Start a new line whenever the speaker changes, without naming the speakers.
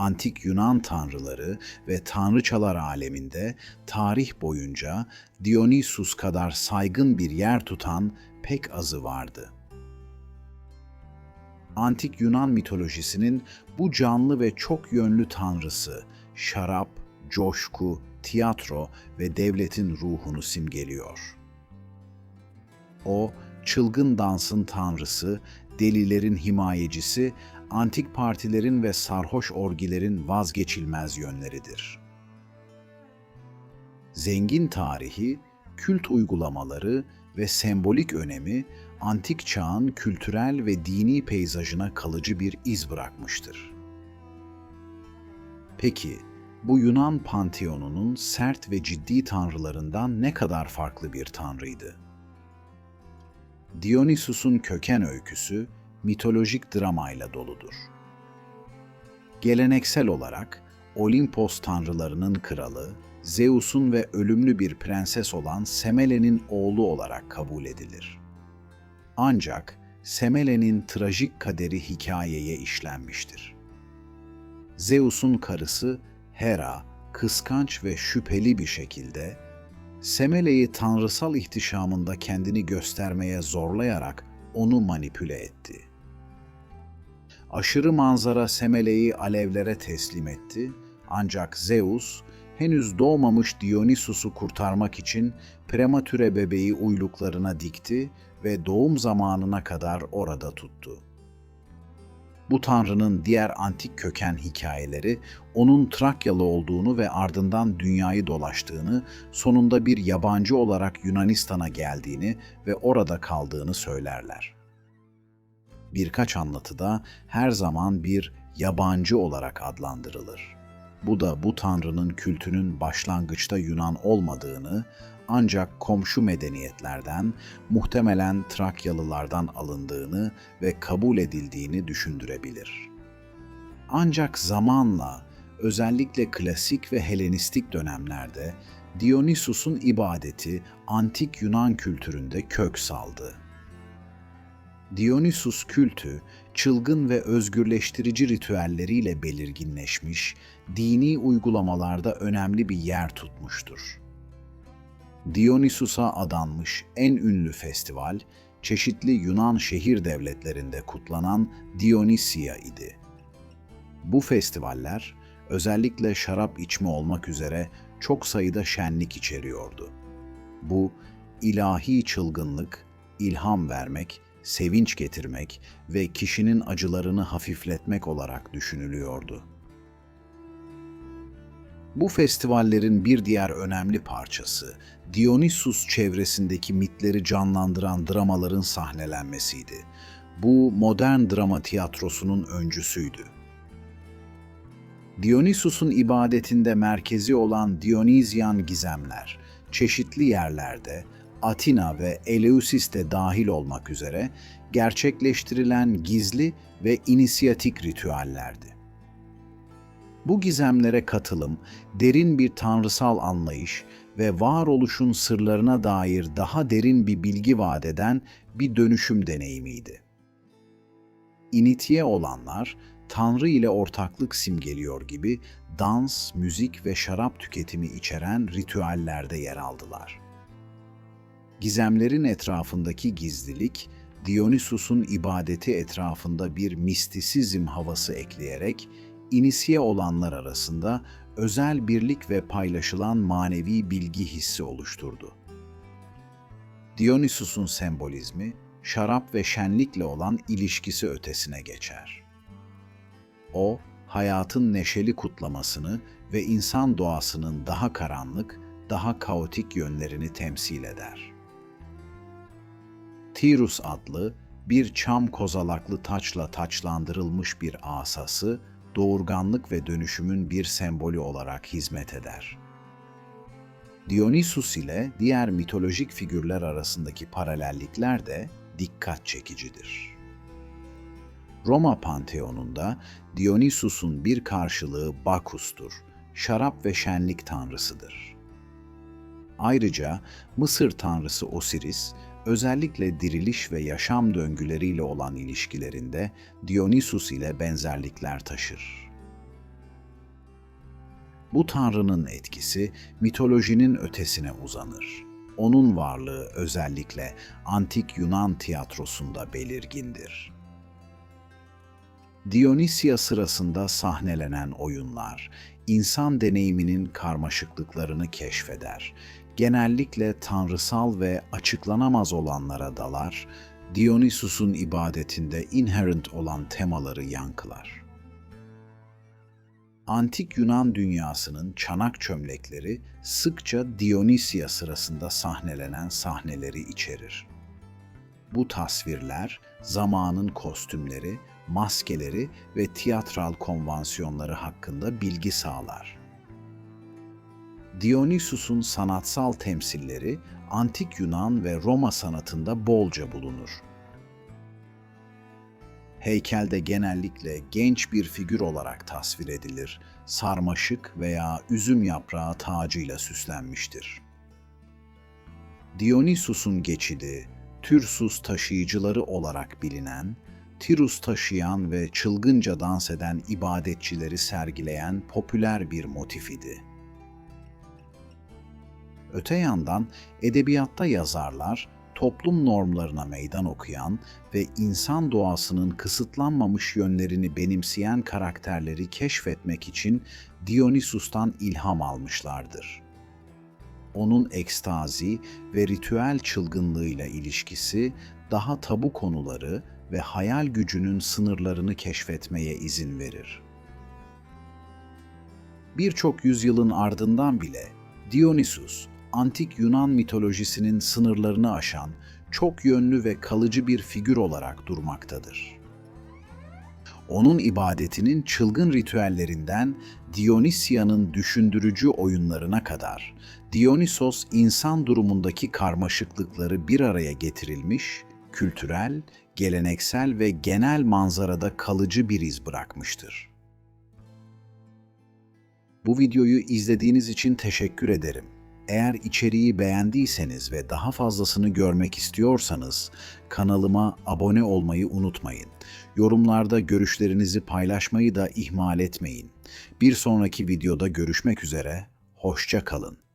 antik Yunan tanrıları ve tanrıçalar aleminde tarih boyunca Dionysus kadar saygın bir yer tutan pek azı vardı. Antik Yunan mitolojisinin bu canlı ve çok yönlü tanrısı şarap, coşku, tiyatro ve devletin ruhunu simgeliyor. O, çılgın dansın tanrısı, delilerin himayecisi, antik partilerin ve sarhoş orgilerin vazgeçilmez yönleridir. Zengin tarihi, kült uygulamaları ve sembolik önemi antik çağın kültürel ve dini peyzajına kalıcı bir iz bırakmıştır. Peki, bu Yunan panteonunun sert ve ciddi tanrılarından ne kadar farklı bir tanrıydı? Dionysus'un köken öyküsü mitolojik dramayla doludur. Geleneksel olarak Olimpos tanrılarının kralı, Zeus'un ve ölümlü bir prenses olan Semele'nin oğlu olarak kabul edilir. Ancak Semele'nin trajik kaderi hikayeye işlenmiştir. Zeus'un karısı Hera, kıskanç ve şüpheli bir şekilde Semele'yi tanrısal ihtişamında kendini göstermeye zorlayarak onu manipüle etti. Aşırı manzara Semele'yi alevlere teslim etti ancak Zeus henüz doğmamış Dionysus'u kurtarmak için prematüre bebeği uyluklarına dikti ve doğum zamanına kadar orada tuttu. Bu tanrının diğer antik köken hikayeleri onun Trakyalı olduğunu ve ardından dünyayı dolaştığını, sonunda bir yabancı olarak Yunanistan'a geldiğini ve orada kaldığını söylerler. Birkaç anlatıda her zaman bir yabancı olarak adlandırılır. Bu da bu tanrının kültünün başlangıçta Yunan olmadığını ancak komşu medeniyetlerden, muhtemelen Trakyalılardan alındığını ve kabul edildiğini düşündürebilir. Ancak zamanla, özellikle klasik ve Helenistik dönemlerde Dionysus'un ibadeti antik Yunan kültüründe kök saldı. Dionysus kültü, çılgın ve özgürleştirici ritüelleriyle belirginleşmiş, dini uygulamalarda önemli bir yer tutmuştur. Dionysus'a adanmış en ünlü festival, çeşitli Yunan şehir devletlerinde kutlanan Dionysia idi. Bu festivaller, özellikle şarap içme olmak üzere çok sayıda şenlik içeriyordu. Bu, ilahi çılgınlık, ilham vermek, sevinç getirmek ve kişinin acılarını hafifletmek olarak düşünülüyordu. Bu festivallerin bir diğer önemli parçası Dionysus çevresindeki mitleri canlandıran dramaların sahnelenmesiydi. Bu modern drama tiyatrosunun öncüsüydü. Dionysus'un ibadetinde merkezi olan Dionysyan gizemler, çeşitli yerlerde, Atina ve Eleusis de dahil olmak üzere gerçekleştirilen gizli ve inisiyatik ritüellerdi. Bu gizemlere katılım, derin bir tanrısal anlayış ve varoluşun sırlarına dair daha derin bir bilgi vaat eden bir dönüşüm deneyimiydi. İnitiye olanlar, Tanrı ile ortaklık simgeliyor gibi dans, müzik ve şarap tüketimi içeren ritüellerde yer aldılar. Gizemlerin etrafındaki gizlilik, Dionysus'un ibadeti etrafında bir mistisizm havası ekleyerek inisiye olanlar arasında özel birlik ve paylaşılan manevi bilgi hissi oluşturdu. Dionysus'un sembolizmi, şarap ve şenlikle olan ilişkisi ötesine geçer. O, hayatın neşeli kutlamasını ve insan doğasının daha karanlık, daha kaotik yönlerini temsil eder. Tirus adlı bir çam kozalaklı taçla taçlandırılmış bir asası, doğurganlık ve dönüşümün bir sembolü olarak hizmet eder. Dionysus ile diğer mitolojik figürler arasındaki paralellikler de dikkat çekicidir. Roma Panteonunda Dionysus'un bir karşılığı Bakus'tur, şarap ve şenlik tanrısıdır. Ayrıca Mısır tanrısı Osiris, özellikle diriliş ve yaşam döngüleriyle olan ilişkilerinde Dionysus ile benzerlikler taşır. Bu tanrının etkisi mitolojinin ötesine uzanır. Onun varlığı özellikle antik Yunan tiyatrosunda belirgindir. Dionisia sırasında sahnelenen oyunlar, insan deneyiminin karmaşıklıklarını keşfeder. Genellikle tanrısal ve açıklanamaz olanlara dalar, Dionysus'un ibadetinde inherent olan temaları yankılar. Antik Yunan dünyasının çanak çömlekleri sıkça Dionysia sırasında sahnelenen sahneleri içerir. Bu tasvirler zamanın kostümleri, maskeleri ve tiyatral konvansiyonları hakkında bilgi sağlar. Dionysus'un sanatsal temsilleri antik Yunan ve Roma sanatında bolca bulunur. Heykelde genellikle genç bir figür olarak tasvir edilir, sarmaşık veya üzüm yaprağı tacıyla süslenmiştir. Dionysus'un geçidi, Türsus taşıyıcıları olarak bilinen, Tirus taşıyan ve çılgınca dans eden ibadetçileri sergileyen popüler bir motif idi. Öte yandan edebiyatta yazarlar toplum normlarına meydan okuyan ve insan doğasının kısıtlanmamış yönlerini benimseyen karakterleri keşfetmek için Dionysus'tan ilham almışlardır. Onun ekstazi ve ritüel çılgınlığıyla ilişkisi daha tabu konuları ve hayal gücünün sınırlarını keşfetmeye izin verir. Birçok yüzyılın ardından bile Dionysus, antik Yunan mitolojisinin sınırlarını aşan çok yönlü ve kalıcı bir figür olarak durmaktadır. Onun ibadetinin çılgın ritüellerinden Dionysia'nın düşündürücü oyunlarına kadar Dionysos insan durumundaki karmaşıklıkları bir araya getirilmiş, kültürel, geleneksel ve genel manzarada kalıcı bir iz bırakmıştır. Bu videoyu izlediğiniz için teşekkür ederim. Eğer içeriği beğendiyseniz ve daha fazlasını görmek istiyorsanız kanalıma abone olmayı unutmayın. Yorumlarda görüşlerinizi paylaşmayı da ihmal etmeyin. Bir sonraki videoda görüşmek üzere, hoşça kalın.